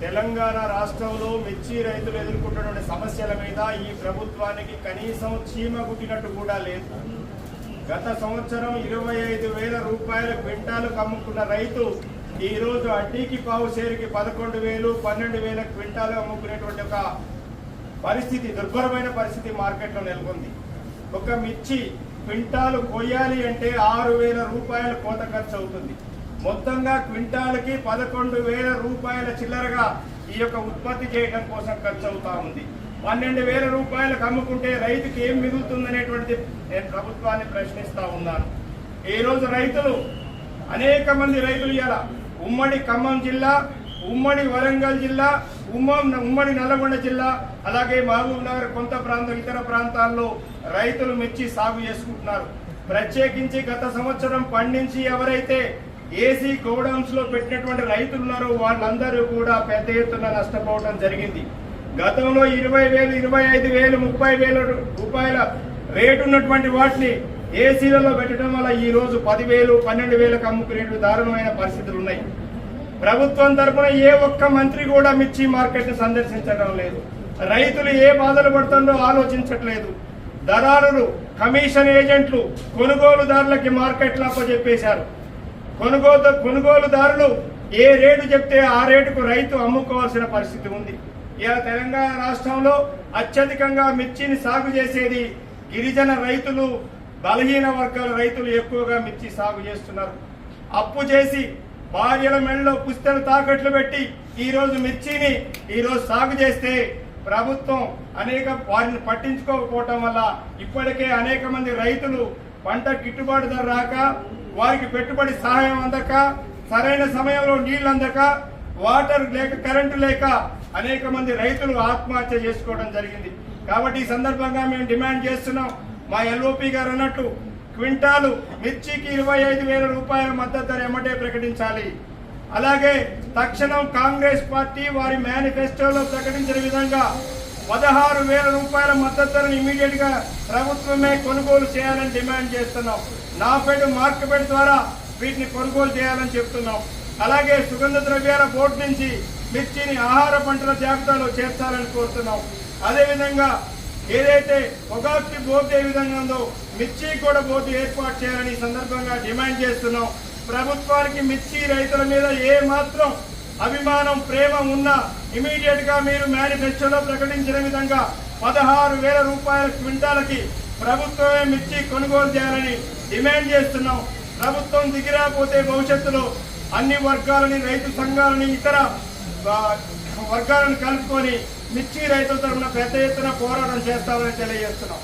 తెలంగాణ రాష్ట్రంలో మిర్చి రైతులు ఎదుర్కొంటున్న సమస్యల మీద ఈ ప్రభుత్వానికి కనీసం చీమ గుట్టినట్టు కూడా లేదు. గత సంవత్సరం ఇరవై ఐదు వేల రూపాయల క్వింటాలు అమ్ముకున్న రైతు ఈరోజు అడ్డీకి పావు సేరుకి పదకొండు వేలు పన్నెండు వేల క్వింటాలు అమ్ముకునేటువంటి ఒక పరిస్థితి దుర్భరమైన పరిస్థితి మార్కెట్లో నెలకొంది. ఒక మిర్చి క్వింటాలు కొయ్యాలి అంటే ఆరు వేల రూపాయల కోత ఖర్చు అవుతుంది. మొత్తంగా క్వింటాల్కి పదకొండు వేల రూపాయల చిల్లరగా ఈ యొక్క ఉత్పత్తి చేయడం కోసం ఖర్చు అవుతా ఉంది. పన్నెండు వేల రూపాయలకు అమ్ముకుంటే రైతుకి ఏం మిగులుతుందనేటువంటిది నేను ప్రభుత్వాన్ని ప్రశ్నిస్తా ఉన్నాను. ఈ రోజు రైతులు అనేక మంది రైతులు ఇలా ఉమ్మడి ఖమ్మం జిల్లా ఉమ్మడి వరంగల్ జిల్లా ఉమ్మం ఉమ్మడి నల్లగొండ జిల్లా అలాగే మహబూబ్ నగర్ కొంత ప్రాంతం ఇతర ప్రాంతాల్లో రైతులు మిర్చి సాగు చేసుకుంటున్నారు. ప్రత్యేకించి గత సంవత్సరం పండించి ఎవరైతే ఏసీ గోడౌన్స్లో పెట్టినటువంటి రైతులు ఉన్నారు వాళ్ళందరూ కూడా పెద్ద ఎత్తున నష్టపోవడం జరిగింది. గతంలో ఇరవై వేలు ఇరవై ఐదు వేలు ముప్పై వేల రూపాయల రేటు ఉన్నటువంటి వాటిని ఏసీలలో పెట్టడం వల్ల ఈ రోజు పదివేలు పన్నెండు వేలకు అమ్ముకునేటువంటి దారుణమైన పరిస్థితులు ఉన్నాయి. ప్రభుత్వం తరఫున ఏ ఒక్క మంత్రి కూడా మిర్చి మార్కెట్ సందర్శించడం లేదు. రైతులు ఏ బాధలు పడుతుందో ఆలోచించట్లేదు. దళారులు కమిషన్ ఏజెంట్లు కొనుగోలుదారులకి మార్కెట్లు అప్పచెప్పేశారు. కొనుగోలు కొనుగోలుదారులు ఏ రేటు చెప్తే ఆ రేటుకు రైతు అమ్ముకోవాల్సిన పరిస్థితి ఉంది. ఇలా తెలంగాణ రాష్ట్రంలో అత్యధికంగా మిర్చిని సాగు చేసేది గిరిజన రైతులు బలహీన వర్గాల రైతులు ఎక్కువగా మిర్చి సాగు చేస్తున్నారు. అప్పు చేసి భార్యల మెడలో పుస్తలు తాకట్లు పెట్టి ఈరోజు మిర్చిని ఈరోజు సాగు చేస్తే ప్రభుత్వం అనేక వారిని పట్టించుకోకపోవటం వల్ల ఇప్పటికే అనేక మంది రైతులు పంట గిట్టుబాటు ధర రాక వారికి పెట్టుబడి సహాయం అందక సరైన సమయంలో నీళ్ళు అందక వాటర్ లేక కరెంటు లేక అనేక మంది రైతులు ఆత్మహత్య చేసుకోవడం జరిగింది. కాబట్టి ఈ సందర్భంగా మేము డిమాండ్ చేస్తున్నాం. మా ఎల్ఓపి గారు అన్నట్టు క్వింటాలు మిర్చికి ఇరవై ఐదు వేల రూపాయల మద్దతు ధర ఎమ్మటే ప్రకటించాలి. అలాగే తక్షణం కాంగ్రెస్ పార్టీ వారి మేనిఫెస్టోలో ప్రకటించిన విధంగా పదహారు వేల రూపాయల మద్దతు ధరను ఇమీడియట్గా ప్రభుత్వమే కొనుగోలు చేయాలని డిమాండ్ చేస్తున్నాం. నాఫెడ్ మార్కెట్ ద్వారా వీటిని కొనుగోలు చేయాలని చెప్తున్నాం. అలాగే సుగంధ ద్రవ్యాల బోర్డు నుంచి మిర్చిని ఆహార పంటల జాబితాలో చేర్చాలని కోరుతున్నాం. అదేవిధంగా ఏదైతే పొగాక్కి బోర్డు ఏ విధంగా ఉందో మిర్చి కూడా బోర్డు ఏర్పాటు చేయాలని సందర్భంగా డిమాండ్ చేస్తున్నాం. ప్రభుత్వానికి మిర్చి రైతుల మీద ఏ మాత్రం అభిమానం ప్రేమ ఉన్నా ఇమీడియట్గా మీరు మేనిఫెస్టోలో ప్రకటించిన విధంగా పదహారు వేల రూపాయల క్వింటాలకి ప్రభుత్వమే మిర్చి కొనుగోలు చేయాలని డిమాండ్ చేస్తున్నాం. ప్రభుత్వం దిగిరాపోతే భవిష్యత్తులో అన్ని వర్గాలని రైతు సంఘాలని ఇతర వర్గాలను కలుపుకొని మిర్చి రైతుల తరఫున పెద్ద ఎత్తున పోరాటం చేస్తామని తెలియజేస్తున్నాం.